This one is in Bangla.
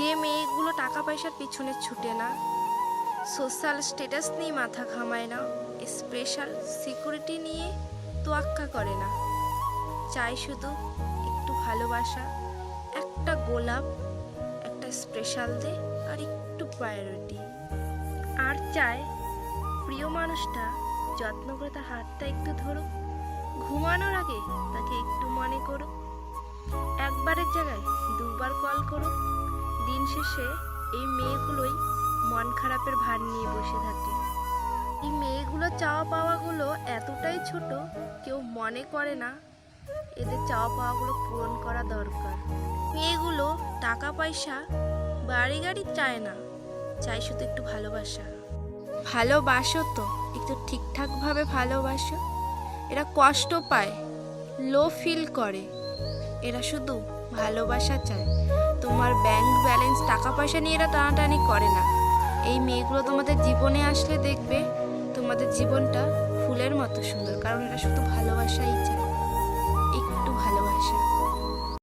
যে মেয়েগুলো টাকা পয়সার পিছনে ছুটে না সোশ্যাল স্ট্যাটাস নিয়ে মাথা ঘামায় না স্পেশাল সিকিউরিটি নিয়ে তোয়াক্কা করে না। চাই শুধু একটু ভালোবাসা, একটা গোলাপ, একটা স্পেশাল দে আর একটু প্রায়োরিটি আর চায় প্রিয় মানুষটা যত্ন করে তার হাতটা একটু ধরুক, ঘুমানোর আগে তাকে একটু মনে করুক, একবারের জায়গায় দুবার কল দিন শেষে এই মেয়েগুলোই মন খারাপের ভার নিয়ে বসে থাকে। এই মেয়েগুলো চাওয়া পাওয়াগুলো এতটাই ছোট, কেউ মনে করে না এদের চাওয়া পাওয়াগুলো পূরণ করা দরকার। মেয়েগুলো টাকা পয়সা বাড়ি গাড়ি চায় না চাই শুধু একটু ভালোবাসা। ভালোবাসো তো, একটু ঠিকঠাকভাবে ভালোবাসো। এরা কষ্ট পায় লো ফিল করে। এরা শুধু ভালোবাসা চায়। তোমার ব্যাংক ব্যালেন্স টাকা পয়সা নিয়ে এরা টানাটানি করে না। এই মেয়েগুলো তোমাদের জীবনে আসলে দেখবে তোমাদের জীবনটা ফুলের মতো সুন্দর, কারণ এরা শুধু ভালোবাসাই চায়।